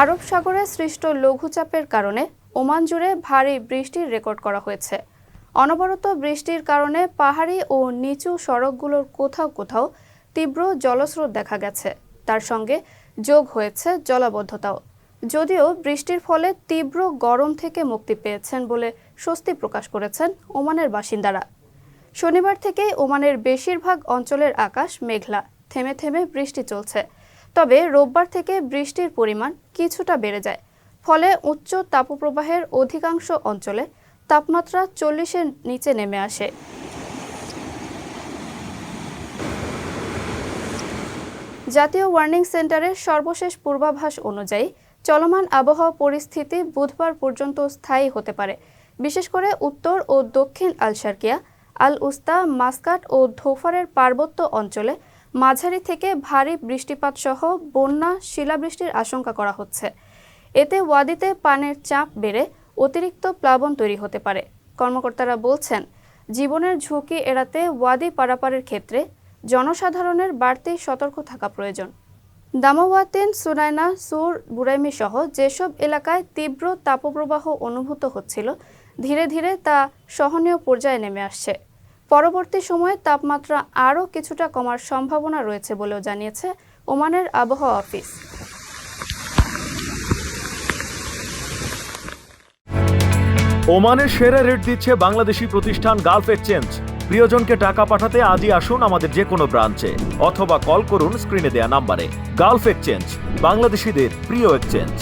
আরব সাগরে সৃষ্ট লঘুচাপের কারণে ওমান জুড়ে ভারী বৃষ্টির রেকর্ড করা হয়েছে। অনবরত বৃষ্টির কারণে পাহাড়ি ও নিচু সড়কগুলোর কোথাও কোথাও তীব্র জলস্রোত দেখা গেছে। তার সঙ্গে যোগ হয়েছে জলাবদ্ধতাও। যদিও বৃষ্টির ফলে তীব্র গরম থেকে মুক্তি পেয়েছেন বলে স্বস্তি প্রকাশ করেছেন ওমানের বাসিন্দারা। শনিবার থেকেই ওমানের বেশিরভাগ অঞ্চলের আকাশ মেঘলা, থেমে থেমে বৃষ্টি চলছে। তবে রোববার থেকে বৃষ্টির পরিমাণ কিছুটা বেড়ে যায়। ফলে উচ্চ তাপপ্রবাহের অধিকাংশ অঞ্চলে তাপমাত্রা চল্লিশের নিচে নেমে আসে। জাতীয় ওয়ার্নিং সেন্টারের সর্বশেষ পূর্বাভাস অনুযায়ী চলমান আবহাওয়া পরিস্থিতি বুধবার পর্যন্ত স্থায়ী হতে পারে। বিশেষ করে উত্তর ও দক্ষিণ আলশারকিয়া, আল উস্তা, মাস্কাট ও ধোফারের পার্বত্য অঞ্চলে মাঝারি থেকে ভারী বৃষ্টিপাত সহ বন্যা, শিলাবৃষ্টির আশঙ্কা করা হচ্ছে। এতে ওয়াদিতে পানের চাপ বেড়ে অতিরিক্ত প্লাবন তৈরি হতে পারে। কর্মকর্তারা বলছেন, জীবনের ঝুঁকি এড়াতে ওয়াদি পারাপারের ক্ষেত্রে জনসাধারণের বাড়তি সতর্ক থাকা প্রয়োজন। দামাওয়াতেন সুনাইনা, সুর, বুরাইমি সহ যেসব এলাকায় তীব্র তাপপ্রবাহ অনুভূত হচ্ছিল, ধীরে ধীরে তা সহনীয় পর্যায়ে নেমে আসছে। পরবর্তী সময়ে তাপমাত্রা আরও কিছুটা কমার সম্ভাবনা রয়েছে বলেও জানিয়েছে ওমানের আবহাওয়া অফিস। ওমানের সেরা রেট দিচ্ছে বাংলাদেশি প্রতিষ্ঠান গালফ এক্সচেঞ্জ। প্রিয়জনকে টাকা পাঠাতে আজই আসুন আমাদের যে কোনো ব্রাঞ্চে, অথবা কল করুন স্ক্রিনে দেয়া নাম্বারে। গালফ এক্সচেঞ্জ, বাংলাদেশিদের প্রিয় এক্সচেঞ্জ।